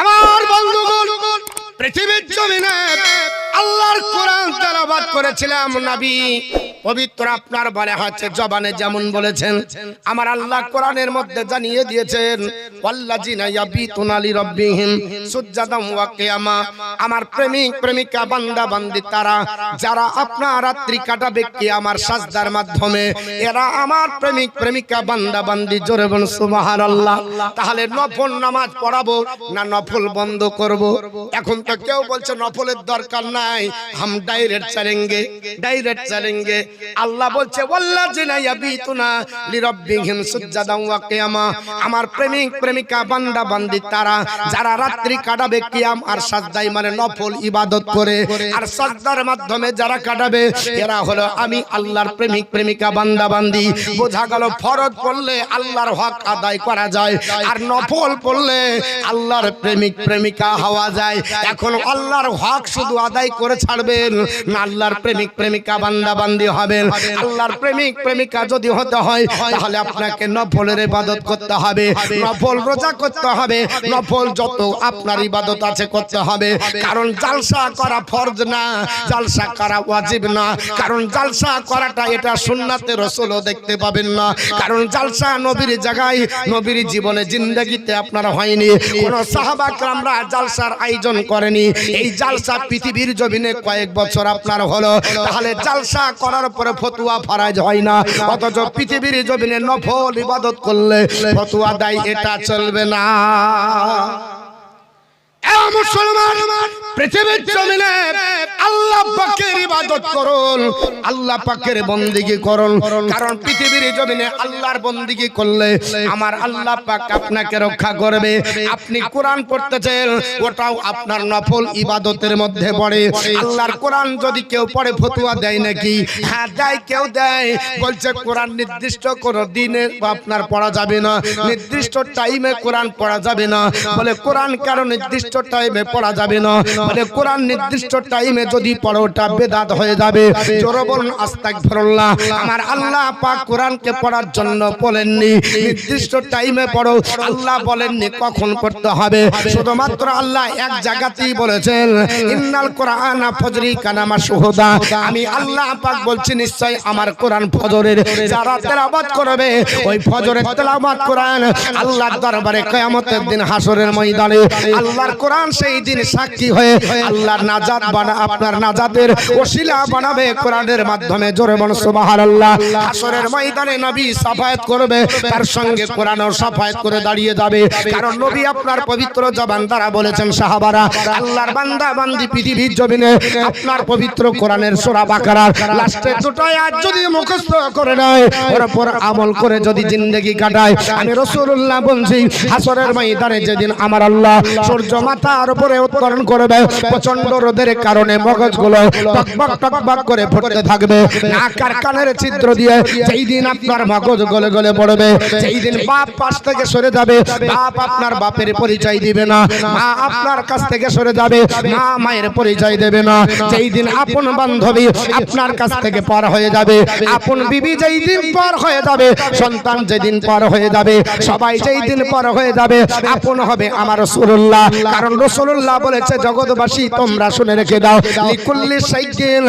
আমার বন্ধুগণ পৃথিবীর জমিনে আল্লাহর কোরআন তেলাবাদ করেছিলাম নবী। পবিত্র আপনার বলে হচ্ছে জবানে যেমন বলেছেন। আমার আল্লাহ কোরআনের মধ্যে জানিয়ে দিয়েছেন আমার প্রেমিক, প্রেমিকা, বান্দা, বান্দি, তারা, যারা আপনার রাত্রি কাটাবে কি আমার সাজদার মাধ্যমে, এরা আমার প্রেমিক, প্রেমিকা, বান্দা, বান্দি, জোরে বল সুবহানাল্লাহ। তাহলে নফল নামাজ পড়াবো না নফল বন্ধ করব? এখন তো কেউ বলছে নফলের দরকার নাই। হাম ডাইরেক্ট চলেঙ্গে ডাইরেক্ট চলেঙ্গে আল্লাহ বলছে ওয়াল্লাযিনা ইয়াবিতুনা লিরাব্বিহিম সুজ্জাদাম ওয়া কিয়ামা আমার প্রেমিক প্রেমিকা বান্দা বান্দি তারা যারা রাত্রি কাটাবে কিয়াম আর সাজদাই মানে নফল ইবাদত করে। আর সাজদার মাধ্যমে যারা কাটাবে এরা হলো আমি আল্লাহর প্রেমিক প্রেমিকা বান্দা বান্দি। বোঝা গেল ফরজ পড়লে আল্লাহর হক আদায় করা যায় আর নফল পড়লে আল্লাহর প্রেমিক প্রেমিকা হওয়া যায়। এখন আল্লাহর হক শুধু আদায় করে ছাড়বেন না আল্লাহর প্রেমিক প্রেমিকা বান্দা বান্দি হবেন আল্লাহর প্রেমিক প্রেমিকা যদি হতে হয় তাহলে আপনাকে নফলের ইবাদত করতে হবে। নফল রোজা করতে হবে। নফল যত আপনার ইবাদত আছে করতে হবে। কারণ জালসা করা ফরজ না। জালসা করা ওয়াজিব না। কারণ জালসা করাটা এটা সুন্নাতে রসুলও দেখতে পাবেন না। কারণ জালসা নবীর জায়গায় নবীর জীবনে জিন্দগিতে আপনার হয়নি। কোন সাহাবাকরামরা জালসার আয়োজন করেনি। এই জালসা পৃথিবীর জমিনে কয়েক বছর আপনার হলো। তাহলে জালসা করার পরে ফতুয়া ফারাজ হয় না। অথচ পৃথিবীর জমিনে নফল ইবাদত করলে ফতুয়া দেয়, এটা চলবে না। কারণ আপনি কোরআন পড়তেছেন, ওটাও আপনার নফল ইবাদতের মধ্যে পড়ে। আল্লাহর কোরআন যদি কেউ পড়ে, ফতুয়া দেয় নাকি? হ্যাঁ দেয়, কেউ দেয়। বলছে, কোরআন নির্দিষ্ট কোন দিনে আপনার পড়া যাবে না, নির্দিষ্ট টাইমে কোরআন পড়া যাবে না। বলে, কোরআন কেন নির্দিষ্ট টাইমে পড়া যাবে না। বলে কোরআন নির্দিষ্ট টাইমে যদি পড়ো ওটা বেদাত হয়ে যাবে, জোরে বলুন, আস্তাগফিরুল্লাহ। আমার আল্লাহ পাক কোরআনকে পড়ার জন্য বলেননি। নির্দিষ্ট টাইমে পড়ো, আল্লাহ বলেননি কখন পড়তে হবে। শুধুমাত্র আল্লাহ এক জায়গাতেই বলেছেন, ইন্নাল কোরআন ফজরি কানামা সুহুদা আমি আল্লাহ পাক বলছি, নিশ্চয় আমার কোরআন ফজরের যারা তেলাওয়াত করবে, ওই ফজরের তেলাওয়াত কোরআন আল্লাহর দরবারে কিয়ামতের দিন হাসরের ময়দানে, আল্লাহর কোরআন সেই দিন সাক্ষী হয়ে আল্লাহর নাজাত বানা আপনার নাজাতের ওসিলা বানাবে কোরআনের মাধ্যমে। জোরে বল, সুবহানাল্লাহ। হাসরের ময়দানে নবী সাফায়াত করবে, তার সঙ্গে কোরআনও সাফায়াত করে দাঁড়িয়ে যাবে। কারণ নবী আপনার পবিত্র জবান দ্বারা বলেছেন, সাহাবারা, আল্লাহর বান্দা বান্দি পৃথিবীর জমিনে আপনার পবিত্র কোরআনের সূরা বাকারার লাস্টে দুটো আয়াত যদি মুখস্থ করে নেয়, ওর উপর আমল করে যদি জিন্দেগি কাটায়। আমি রাসূলুল্লাহ বলছি, হাসরের ময়দানে যেদিন আমার আল্লাহ সূর্য মাথার উপরে উত্তরণ করবে। প্রচণ্ড রোদের কারণে মগজগুলো টকবক টকবক করে ফুটতে থাকবে। নাক আর কানের ছিদ্র দিয়ে যেই দিন আপনার মগজ গলে গলে পড়বে সেই দিন বাপ পাশ থেকে সরে যাবে, বাপ আপনার বাপের পরিচয় দিবে না, মা আপনার কাছ থেকে সরে যাবে, মা মায়ের পরিচয় দেবে না। যেই দিন আপন বান্ধবী আপনার কাছ থেকে পার হয়ে যাবে, আপন বিবি যেই দিন পার হয়ে যাবে, সন্তান যেদিন পার হয়ে যাবে, সবাই যেই দিন পার হয়ে যাবে, আপন হবে আমার রাসূলুল্লাহ। কারণ রাসূলুল্লাহ বলেছে, জগৎবাসী, তোমরা শুনে রেখে দাও। লিকুল্লি সাইকিন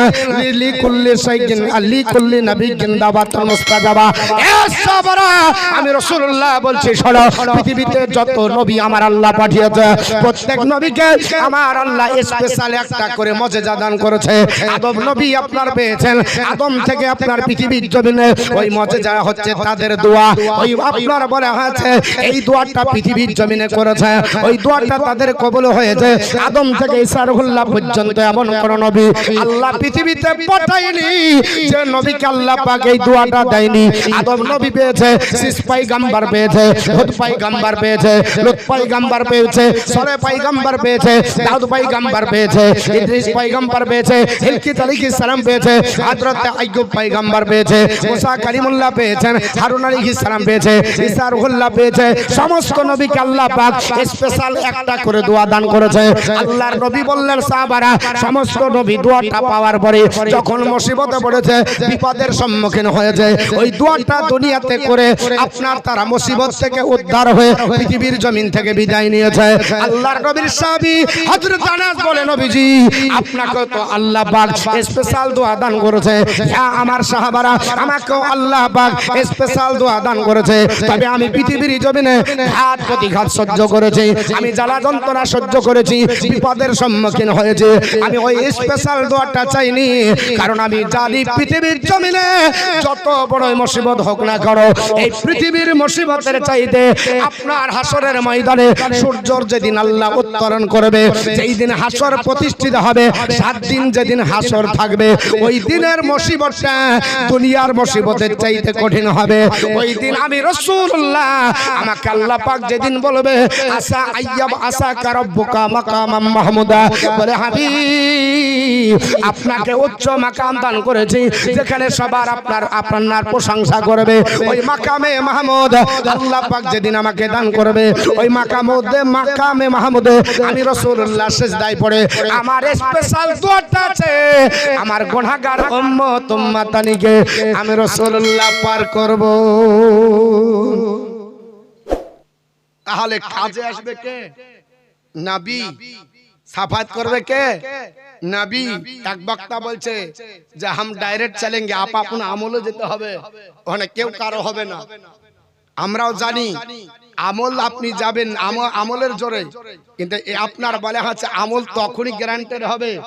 লিকুল্লি সাইকিন লিকুল্লি নবিয়িন দাওয়াতুল মুস্তাজাবা। এ সাবরা আমি রাসূলুল্লাহ বলছি, শোনো, পৃথিবীতে যত নবী আমার আল্লাহ পাঠিয়েছে, প্রত্যেক নবীকে আমার আল্লাহ স্পেশাল একটা করে মজেজা দান করেছে। আদম নবী আপনার পেয়েছেন, আদম থেকে আপনার পৃথিবীর জমিনে ওই মজেজা হচ্ছে তাদের দোয়া। ওই আপনার বলা হয়েছে, এই দোয়াটা পৃথিবীর জমিনে করেছে, ওই দোয়াটা তাদের কবল হয়েছে আদম থেকে ইসারুল্লাহ পর্যন্ত এমন কোন নবী আল্লাহ পৃথিবীতে পাঠায়নি যে নবীকে আল্লাহ পাক এই দোয়াটা দেয়নি। আদম নবী পেয়েছে সিস পাইগাম্বার পেয়েছে, হুদ পাইগাম্বার পেয়েছে, লুত পাইগাম্বার পেয়েছে, সরে পাইগাম্বার পেয়েছে, দাউদ পাইগাম্বার পেয়েছে, ইদ্রিস পাইগাম্বার পেয়েছে, হিলকিত আলাইহিস সালাম পেয়েছে, হযরত আইয়ুব পাইগাম্বার পেয়েছে, মুসা কালিমুল্লাহ পেয়েছেন, হারুন আলাইহিস সালাম পেয়েছে, ঈসা রুহুল্লাহ পেয়েছে, সমস্ত নবীকে আল্লাহ পাক স্পেশাল একটা করে দোয়া দান করেছে। আল্লাহর নবী বললেন সাহাবারা সমস্ত নবী দোয়াটা পাওয়ার পরে যখন মুসিবতে পড়েছে বিপদের সম্মুখীন হয়েছে। ওই দোয়াটা দুনিয়াতে করে আপনার তারা মুসিবত থেকে উদ্ধার হয়ে পৃথিবীর জমিন থেকে বিদায় নিয়েছে। আল্লাহর নবীর সাহাবী হযরত আনাস বলে নবীজি আপনাকে তো আল্লাহ পাক স্পেশাল দোয়া দান করেছে। হ্যাঁ আমার সাহাবারা আমাকেও আল্লাহ পাক স্পেশাল দোয়া দান করেছে। তবে আমি পৃথিবীর জমিনে ঘাত প্রতিঘাত সহ্য করেছি। আমি জ্বালা যন্ত্রণা সহ্য করেছি বিপদের সম্মুখীন হয়েছে। আমি ওই স্পেশাল দোয়াটা চাইনি কারণ আমি জানি পৃথিবীর জমিনে যত বড় মুসিবত হোক না করো এই পৃথিবীর মুসিবতের চাইতে আপনার হাসরের ময়দানে সূর্যর যেদিন আল্লাহ উত্তরণ করবে যেই দিন হাসর প্রতিষ্ঠিত হবে সাত দিন যেদিন হাসর থাকবে ওই দিনের মুসিবতটা দুনিয়ার মুসিবতের চাইতে কঠিন হবে ওই দিন আমি রসুল্লাহ আমাকে আল্লাহ পাক যেদিন বলবে আসা আইয়াব আসা আপনাকে উচ্চ মাকাম দান করেছি, যেখানে সবার আপনার আপনার প্রশংসা করবে। ওই মাকামে মাহমুদ, আল্লাহ পাক যেদিন আমাকে দান করবে, ওই মাকামে মাকামে মাহমুদে আমি রসুল্লাহ সেজদায় পড়ে। আমার স্পেশাল আছে, আমার গুনাহগার উম্মত উম্মাতানিকে আমি রসুল্লাহ পার করব। তাহলে কাজে আসবে কে? নাবি। সাফাত করবে কে? নাবি। এক বক্তা বলছে যে হাম ডাইরেক্ট চলেঙ্গে আপ আপন আমলে যেতে হবে। ওখানে কেউ কারও হবে না। আমরাও জানি আমল আপনি যাবেন আম- আমলের জোরে। কিন্তু এ আপনার বলে হচ্ছে আমল তখনই গ্যারান্টেড হবে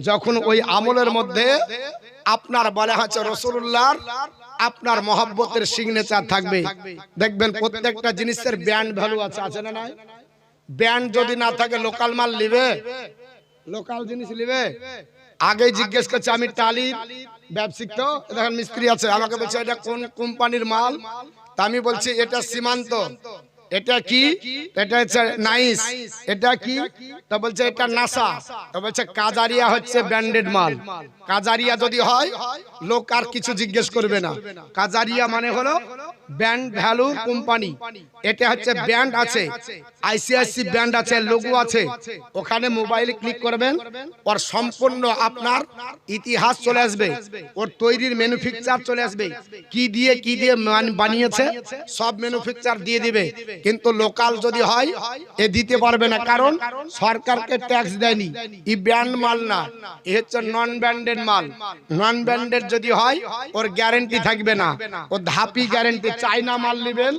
যখন ওই আমলের মধ্যে আপনার বলে হচ্ছে রসুল্লাহর আপনার মহব্বতের সিগনেচার থাকবে। দেখবেন প্রত্যেকটা জিনিসের ব্যান্ড ভ্যালু আছে আছে না নাই? ব্যান্ড যদি না থাকে লোকাল মাল নিবে? লোকাল জিনিস নিবে? আগে জিজ্ঞেস করছে আমি টালি ব্যবসায়িক তো? দেখেন মিস্ত্রি আছে আমাকে বলছে এটা কোন কোম্পানির মাল? তা আমি বলছি এটা সীমান্ত। এটা কি? এটা হচ্ছে নাইস। এটা কি? তা বলছে এটা নাসা। তা বলছে কাজারিয়া হচ্ছে ব্র্যান্ডেড মাল। কাজারিয়া যদি হয় লোক আর কিছু জিজ্ঞেস করবে না। কাজারিয়া মানে হলো ব্যান্ড ভ্যালু কোম্পানি এটা হচ্ছে ব্যান্ড আছে। আইসিআইসি ব্যান্ড আছে লোগো আছে। ওখানে মোবাইলে ক্লিক করবেন, ওর সম্পূর্ণ আপনার ইতিহাস চলে আসবে। ওর তৈরির ম্যানুফ্যাকচার চলে আসবে। কি দিয়ে কি দিয়ে বানিয়েছে, সব ম্যানুফ্যাকচার দিয়ে দিবে। কিন্তু লোকাল যদি হয়, এ দিতে পারবে না। কারণ সরকারকে ট্যাক্স দেয়নি। ই ব্র্যান্ড মাল না। এ হচ্ছে নন ব্র্যান্ডেড মাল। নন ব্র্যান্ডেড যদি হয়, ওর গ্যারেন্টি থাকবে না। ও ধাপি গ্যারেন্টি চাইনা মাল নেবেন,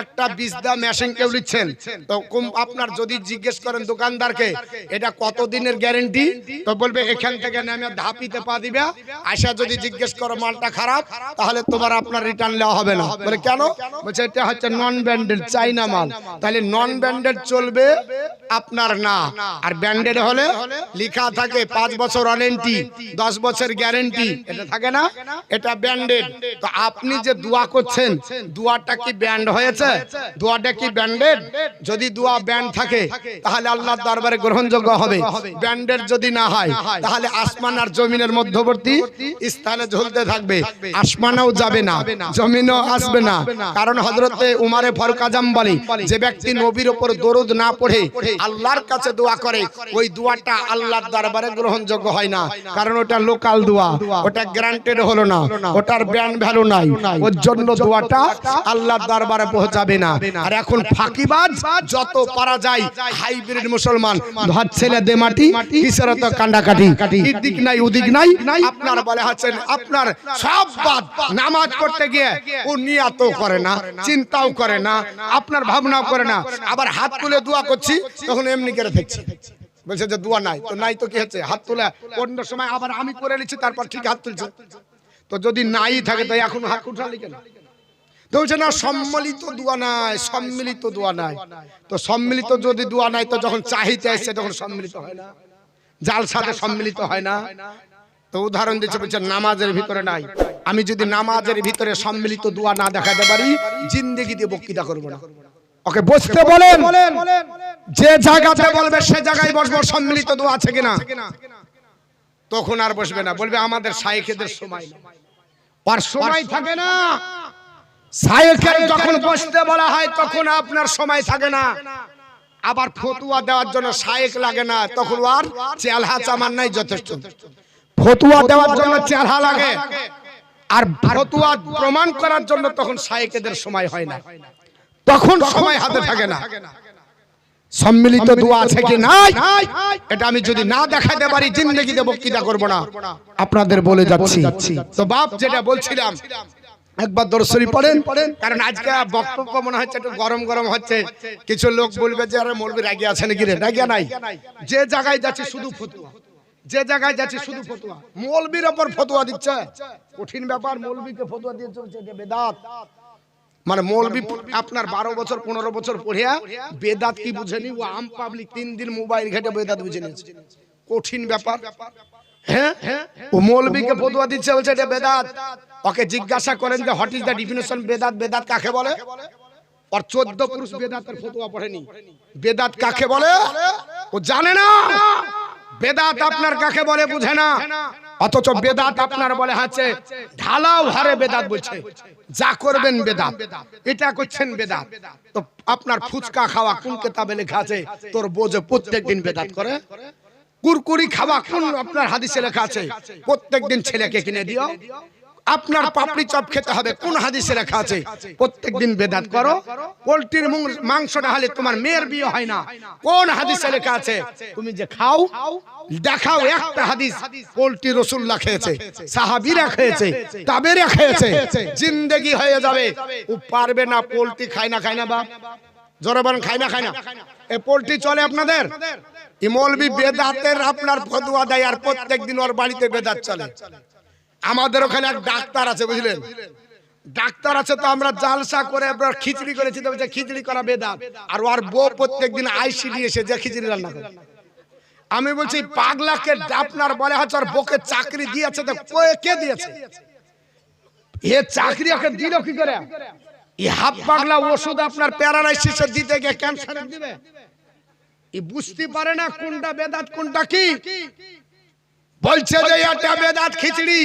একটা বিজদা মেশিন কেউ নিচ্ছেন। তো আপনার যদি জিজ্ঞেস করেন দোকানদারকে, এটা কত দিনের গ্যারেন্টি? তো বলবে, এখান থেকে নেমে ধাপিতে পা দিবে। আশা যদি জিজ্ঞেস করো মালটা খারাপ, তাহলে তোমার আপনার রিটার্ন নেওয়া হবে না। বলে কেন? বলছে, এটা হচ্ছে নন ব্র্যান্ডেড চাইনা মাল। তাহলে নন ব্র্যান্ডেড চলবে, আপনার না। আর ব্র্যান্ডেড হলে লেখা থাকে পাঁচ বছর ওয়ারেন্টি দশ বছর গ্যারেন্টি এটা থাকে না? এটা ব্র্যান্ডেড তো আপনি যে দোয়া করছেন দোয়াটা কি ব্যান্ড হয়েছে? দোয়াটা কি ব্যান্ডেড যদি দোয়া ব্যান্ড থাকে তাহলে আল্লাহর দরবারে গ্রহণযোগ্য হবে। ব্যান্ডের যদি না হয় তাহলে আসমান আর জমিনের মধ্যবর্তী স্থানে ঝুলতে থাকবে। আসমানেও যাবে না জমিনও আসবে না। কারণ হজরতে উমারে ফারুক আজম বলে যে ব্যক্তি নবীর উপর দরুদ না পড়ে আল্লাহর কাছে দোয়া করে ওই দোয়াটা আল্লাহর দরবারে গ্রহণযোগ্য হয় না। কারণ ওটা লোকাল দোয়া ওটা গ্রান্টেড হলো না। ওটার ব্যান্ড ভ্যালু নাই ওর জন্য দোয়াটা আল্লাহর দরবারে পৌঁছাবে না। আর এখন ফাঁকিবাজ, যত পারা যায়, হাইব্রিড মুসলমান, ধর ছেলে দে মাটি, কিসের তো কান্ডাকাটি দিক নাই উদিক নাই। আপনার বলে হচ্ছেন আপনার সব বাদ, নামাজ পড়তে গিয়ে ও নিয়াত করে না, চিন্তাও করে না, আপনার ভাবনাও করে না। আবার হাত তুলে দোয়া করছি, তখন এমনি করে থাকছি বলছে যে দোয়া নাই, তো নাই তো কি হচ্ছে? হাত তুলে অন্য সময় আবার আমি করে নিচ্ছি, তারপর ঠিক হাত তুলছে। তো যদি নাই থাকে, তো এখন হাত উঠালি কেন? বলছে না সম্মিলিত দোয়া নাই, সম্মিলিত দোয়া নাই। তো সম্মিলিত যদি দোয়া নাই, তো যখন চাহিতে আসছে তখন সম্মিলিত হয় না। জাল সাথে সম্মিলিত হয় না। তো উদাহরণ দিচ্ছে, বলছে, নামাজের ভিতরে নাই। আমি যদি নামাজের ভিতরে সম্মিলিত দোয়া না দেখাতে পারি, জিন্দেগি দিয়ে বক্তৃতা করব না। ওকে, বসতে বলেন। যে জায়গাতে বলবে, সে জায়গায় বসবো, সম্মিলিত দোয়া আছে কিনা? তখন আর বসবে না। বলবে, আমাদের শাইখেদের সময়। আর সময় থাকে না। শাইখের যখন বসতে বলা হয় তখন আপনার সময় থাকে না। আবার ফতুয়া দেওয়ার জন্য শায়েক লাগে না তখন আর চেলহা চামার নাই যথেষ্ট। ফতুয়া দেওয়ার জন্য চেহারা লাগে। আর ফতুয়া প্রমাণ করার জন্য তখন শায়েকেদের সময় হয় না। তখন সময় হাতে থাকে না। সম্মিলিত দোয়া আছে কি নাই। এটা আমি যদি না দেখাতে পারি জিন্দগিতে বক্তৃতা করব না? আপনাদের বলে যাচ্ছি। তো বাপ যেটা বলছিলাম একবার দর্শনী পড়েন। কারণ আজকে বক্তব্য মনে হচ্ছে একটু গরম গরম হচ্ছে কিছু লোক বলবে যে আরে মৌলবী রাগি আছে নাকি রে? রাগিয়া নাই। যে জায়গায় যাচ্ছে শুধু ফতুয়া। যে জায়গায় যাচ্ছে শুধু ফতুয়া। মৌলবীর ওপর ফতুয়া দিচ্ছে। কঠিন ব্যাপার মৌলবীকে ফতুয়া দিয়ে চলছে এটা বেদাত। মানে মৌলবি আপনার বারো বছর পনেরো বছর পড়িয়া বেদাত কি বুঝেনি? ও আম পাবলিক তিন দিন মোবাইল ঘেটে বেদাত বুঝে নিয়েছে। কঠিন ব্যাপার। হ্যাঁ? ও মৌলবীকে ফতুয়া দিচ্ছে, বলছে, এটা বেদাত। ওকে জিজ্ঞাসা করেন যে হোয়াট ইজ দ্য ডিফিনেশন বেদাত? বেদাত কাকে বলে? আর চোদ্দ পুরুষ বেদাতের ফতুয়া পড়েনি। বেদাত কাকে বলে? ও জানে না। বেদাত আপনার কাকে বলে বুঝে না। অথচ বেদাত আপনার বলে আছে ঢালাও হারে বেদাত বলছে। যা করবেন বেদাত। এটা করছেন বেদাত। তো আপনার ফুচকা খাওয়া কোন কেতাবে লেখা আছে? তোর বোঝে প্রত্যেকদিন বেদাত করে? কুরকুরি খাওয়া কোন আপনার হাদিসে লেখা আছে? প্রত্যেকদিন ছেলেকে কিনে দিও। আপনার পাপড়ি চপ খেতে হবে। কোন হাদিসে লেখা আছে? প্রত্যেকদিন বেদাত করো। পোলট্রির মুং- মাংসটা হলে তোমার মেয়ের বিয়ে হয় না। কোন হাদিসে লেখা আছে? তুমি যে খাও দেখাও একটা হাদিস। পোলট্রি রসুল্লাহ খেয়েছে। সাহাবিরা খেয়েছে। তাবেরা খেয়েছে। জিন্দেগি হয়ে যাবে। ও পারবে না পোলট্রি খায় না খায় না বা জোরে বলেন খায় না খায় না। এ পোলট্রি চলে আপনাদের? ইমলবি বেদাতের আপনার ফতুয়া দেয় আর প্রত্যেক দিন ওর বাড়িতে বেদাত চলে। আমাদের ওখানে এক ডাক্তার আছে, বুঝলেন? ডাক্তার আছে তো আমরা জালসা করে আপনার খিচড়ি করেছি, তো খিচড়ি করা বেদাত। আর ওর বউ প্রত্যেক দিন আইসি নিয়ে এসে যে খিচড়ি রান্না করে। আমি বলছি, পাগলাকে আপনার বলে হচ্ছে আর বউকে চাকরি দিয়েছে তো কে দিয়েছে? এ চাকরি ওকে দিল কি করে? এই হাফ পাগলা ওষুধ আপনার প্যারালাইসিসের দিতে গিয়ে ক্যান্সার দিবে? ই বুঝতে পারে না কোনটা বেদাত কোনটা কি? বলছে যে এটা বেদাত খিচড়ি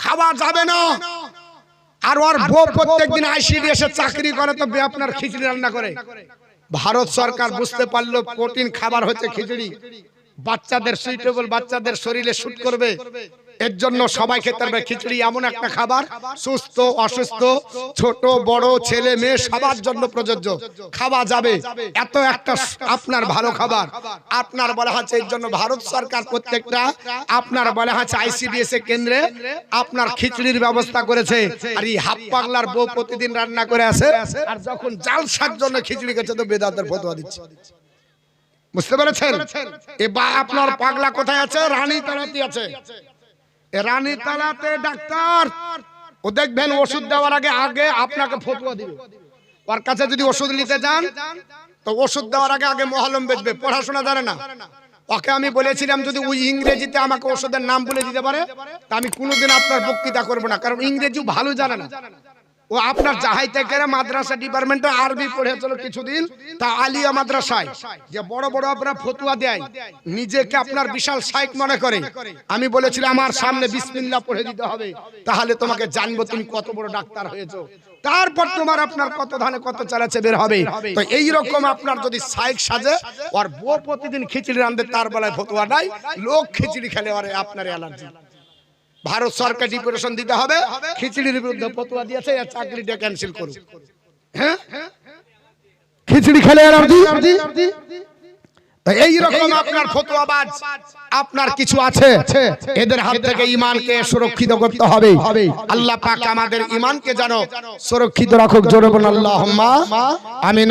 খাওয়া যাবে না। আর ওর বউ প্রত্যেকদিন আইসিডি এসে চাকরি করে তো বে- আপনার খিচড়ি রান্না করে। ভারত সরকার বুঝতে পারল প্রোটিন খাবার হচ্ছে খিচড়ি। বাচ্চাদের সুইটেবল বাচ্চাদের শরীরে শুট করবে। এর জন্য সবাই খেতে পারবে খিচুড়ি এমন একটা খাবার সুস্থ অসুস্থ ছোট বড় ছেলে মেয়ে সবার জন্য প্রযোজ্য। খাওয়া যাবে। এত একটা আপনার ভালো খাবার। আপনার বলা হচ্ছে এর জন্য ভারত সরকার প্রত্যেকটা আপনার বলা হচ্ছে আইসিডিএস এর কেন্দ্রে আপনার খিচুড়ির ব্যবস্থা করেছে। আর এই হাফ পাগলার বউ প্রতিদিন রান্না করে আসে। আর যখন জাল শাক জন্য খিচুড়ি করছে তো বেদাতের ফতোয়া দিচ্ছে। বুঝতে পেরেছেন। এ বা আপনার পাগলা কোথায় আছে? রানী তালাতে আছে। রানী তালাতে ডাক্তার। ও দেখবেন ওষুধ দেওয়ার আগে আগে আপনাকে ফতুয়া দিবে। ওর কাছে যদি ওষুধ নিতে যান, তো ওষুধ দেওয়ার আগে আগে মহালম বেচবে। পড়াশোনা জানে না। ওকে আমি বলেছিলাম, যদি ওই ইংরেজিতে আমাকে ওষুধের নাম বলে দিতে পারে, তা আমি কোনোদিন আপনার বক্তৃতা করব না। কারণ ইংরেজি ভালো জানে না। ও আপনার জাহাই থেকে মাদ্রাসা ডিপার্টমেন্টে আরবি পড়েছিল কিছুদিন, তা আলিয়া মাদ্রাসায়, যে বড় বড় আপনার ফতুয়া দেয়, নিজেকে আপনার বিশাল সাইক মনে করে। আমি বলেছিলাম, আমার সামনে বিসমিল্লাহ পড়ে দিতে হবে, তাহলে তোমাকে জানব তুমি কত বড় ডাক্তার হয়েছো। তারপর তোমার আপনার কত ধানে কত চালাচ্ছে বের হবে। তো এই রকম আপনার যদি সাইক সাজে, আর বউ প্রতিদিন খিচড়ি রান্ধে তার বেলায় ফতুয়া নাই লোক খিচড়ি খেলে আর আপনার অ্যালার্জি। ভারত সরকার ডিপ্রেশন দিতে হবে, খিচড়ির বিরুদ্ধে ফতোয়া দিয়েছে চাকরিটা ক্যান্সেল করুন হ্যাঁ? খিচড়ি খেলে এই আপনার আপনার কিছু আছে? এদের হাত থেকে ইমানকে সুরক্ষিত করতে হবে। আল্লাহ পাক আমাদের ইমানকে যেন সুরক্ষিত রাখুক। জোরে আল্লাহুম্মা আমিন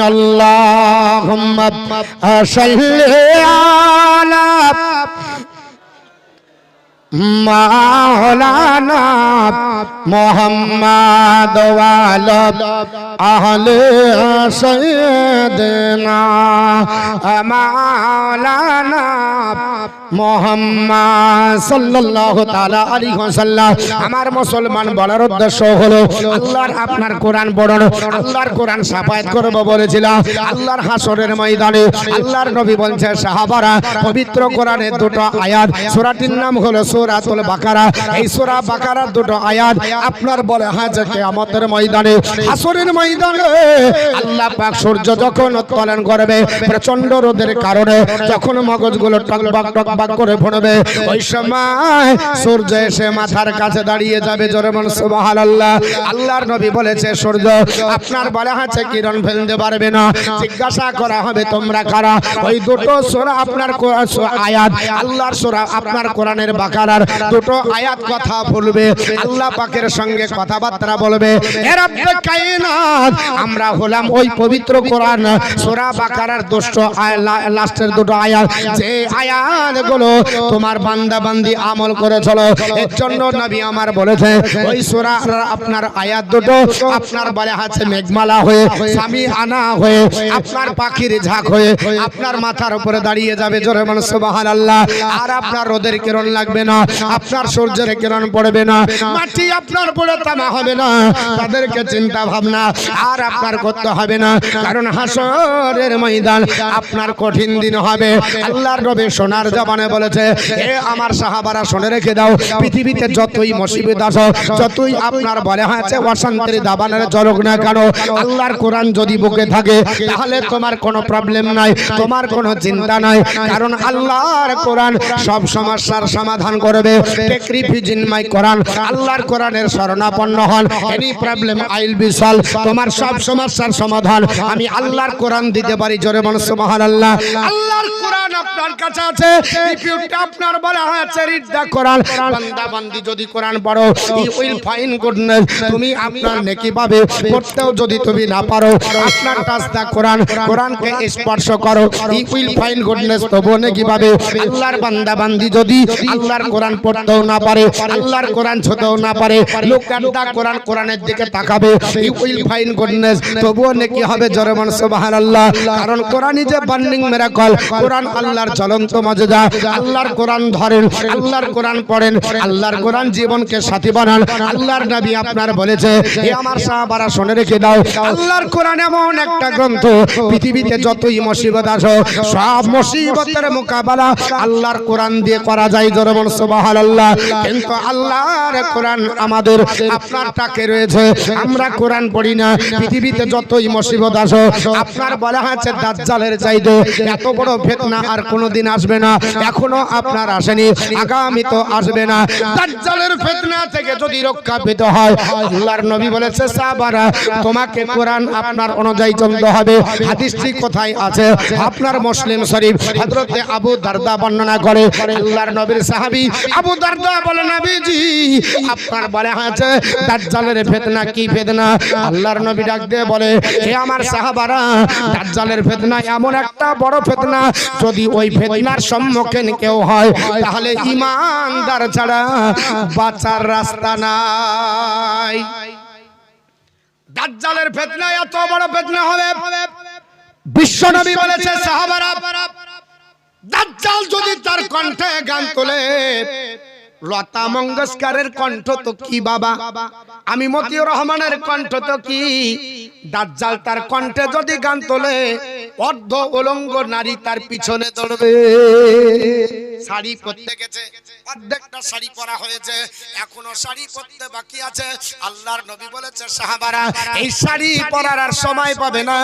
মাওলানা মোহাম্মদ ওয়ালব আহলে সৈয়দনা মাওলানা মোহাম্মদ সাল্লাল্লাহু তাআলা আলাইহি আপনার পবিত্র কোরআনের দুটো আয়াত নাম হলো সূরাতুল বাকারা। এই বাকারার দুটো আয়াত আপনার বলে হ্যাঁ যে কিয়ামতের ময়দানে, হাসরের ময়দানে আল্লাহ সূর্য যখন উত্তোলন করবে প্রচণ্ড রোদের কারণে, যখন মগজগুলো টকবাক করে পড়বে ওই সময় সূর্য এসে মাথার কাছে দাঁড়িয়ে যাবে জোরে বল সুবহানাল্লাহ। আল্লাহর নবী বলেছে, সূর্য, আপনার বলা আছে কিরণ ফেলতে পারবে না। জিজ্ঞাসা করা হবে তোমরা কারা? ওই দুটো সূরা আপনার আয়াত, আল্লাহর সূরা আপনার কোরআনের বাকারার দুটো আয়াত কথা বলবে। আল্লাহ পাকের সঙ্গে কথাবার্তা বলবে। আমরা হলাম ওই পবিত্র কোরআন, সূরা বাকারার দুষ্ট লাস্টের দুটো আয়াত। যে তোমার বান্দা বান্দি আমল করে চলো। এর জন্য নবী আমার বলেছে, ওই আপনার আয়াত দুটো, আপনার বলে আছে মেঘমালা হয়ে, স্বামী আনা হয়ে, আপনার পাখির ঝাঁক হয়ে, আপনার মাথার উপরে দাঁড়িয়ে যাবে জোরে মানুষ আর আপনার রোদের কিরণ লাগবে না, আপনার সূর্যের কিরণ পড়বে না, মাটি আপনার পড়ে তামা হবে না, তাদেরকে চিন্তা ভাবনা আর আপনার করতে হবে না, কারণ হাসরের ময়দান আপনার কঠিন দিন হবে। আল্লাহর রবে সোনার জবানে বলেছে, এ আমার সাহাবারা শুনে রেখে দাও, পৃথিবীতে যতই মুসিবত আসো, যতই আপনার বলে হয়েছে, অশান্তির দাবানের জলক না কেন আল্লাহর কোরআন যদি বুকে থাকে, তাহলে তোমার কোনো প্রবলেম নাই, তোমার কোনো চিন্তা নাই, কারণ আল্লাহর কোরআন সব সমস্যার সমাধান করবে। মাই কোরআন, আল্লাহর কোরআনের শরণাপন্ন হন any problem I'll be solve তোমার সব সমস্যার সমাধান, আমি আল্লাহর কোরআন দিতে পারি, জোরে বল সুবহানাল্লাহ। আল্লাহর কোরআন আপনার কাছে আছে ইউ আপনার বলা হয়েছে রিড দা কোরআন বান্দা বান্দি যদি কোরআন পড়ো ইউ উইল ফাইন গুডনেস তুমি আপনার নেকি পাবে। পড়তেও যদি তুমি না পারো আপনার টাচ দা কোরআন কোরআনকে স্পর্শ করো ইউ উইল ফাইন গুডনেস তবু নেকি পাবে। আল্লাহর বান্দা বান্দি যদি আল্লাহর কোরআন পড়তেও না পারে আল্লাহর কোরআন ছুতেও না পারে লোক দা কোরআন কোরআনের দিকে তাকাবে ইউ উইল ফাইন গুডনেস তবুও নেকি হবে জোরে মান সুবহানাল্লাহ। কারণ কোরআনই যে বার্নিং মিরাকল কোরআন আল্লাহর জ্বলন্ত মজদা আল্লাহর কোরআন ধরেন আল্লাহর কোরআন পড়েন আল্লাহর কোরআন জীবনকে সাথী বানান। আল্লাহর নবী আপনার বলেছে এ আমার সাহাবারা শুনে রেখে দাও আল্লাহর কোরআন এমন একটা গ্রন্থ পৃথিবীতে যতই মুসিবত আসো সব মুসিবতের মোকাবেলা আল্লাহর কোরআন দিয়ে করা যায় জোরে বল সুবহানাল্লাহ। কিন্তু আল্লাহর কোরআন আমাদের আপনার টাকে রয়েছে আমরা কোরআন পড়ি না। পৃথিবীতে যতই মুসিবত আসো আপনার বলা হয়েছে দাজ্জালের চাইতে এত বড় ফিতনা আর কোনোদিন আসবে না। এখনও আপনার আসেনি আগামী তো আসবে না। দাজ্জালের ফিতনা থেকে যদি রক্ষা পেতে হয় আল্লাহর নবী বলেছে সাহাবারা তোমাকে কোরআন আপনার অনুযায়ী চলতে হবে। হাদিসটি কোথায় আছে? আপনার মুসলিম শরীফ হযরতে আবু দারদা বর্ণনা করে। আল্লাহর নবীর সাহাবী আবু দারদা বলে নবীজি আপনার বলে আছে দাজ্জালের ফিতনা কি ফিতনা? আল্লাহর নবী ডাক দিয়ে বলে হে আমার সাহাবারা দাজ্জালের ফিতনা এমন একটা বড় ফিতনা যদি ওই ফিতনার সম্মুখীন কেউ হয় তাহলে ইমানদার ছাড়া বাঁচার রাস্তা নাই। দাজ্জালের ফিতনা এত বড় ফিতনা হবে। বিশ্বনবী বলেছে সাহাবারা দাজ্জাল যদি তার কণ্ঠে গান তোলে লতা মঙ্গেশকারের কণ্ঠ তো কি বাবা? আমি মতিউর রহমানের কণ্ঠ তো কি? দাজ্জাল তার কণ্ঠে যদি গান তোলে, অর্ধ উলঙ্গ নারী তার পিছনে দৌড়বে। শাড়ি পরতে গেছে। অর্ধেকটা শাড়ি পরা হয়েছে, এখনও শাড়ি পরতে বাকি আছে। আল্লাহর নবী বলেছে, সাহাবারা, এই শাড়ি পরার আর সময় পাবে না।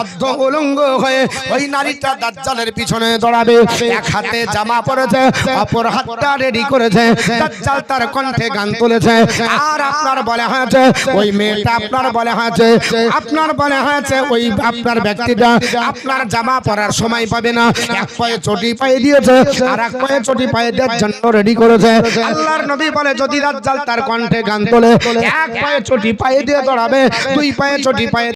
অর্ধ উলঙ্গ হয়ে ওই নারীটা দাজ্জালের পিছনে দৌড়াবে। এক হাতে জামা পরেছে, অপর হাতটা রেডি করেছে। দাজ্জাল তার কণ্ঠে গান তুলেছে। আর আপনার বলে হয়েছে, ওই মেয়েটা আপনার বলে হয়েছে, আপনার বলে হয়েছে, ওই আপনার ব্যক্তিটা আপনার জামা পরার সময় পাবে না। এক পায়ে চটি পায়ে দিয়েছে আর এক পায়ে চটি পায়ে দেওয়ার জন্য রেডি করেছে। আল্লাহর নবী বলে যদি দাজ্জাল তার কণ্ঠে গান তোলে। এক পায়ে চটি পায়ে দিয়ে দৌড়াবে দুই পায়ে চটি পায়ে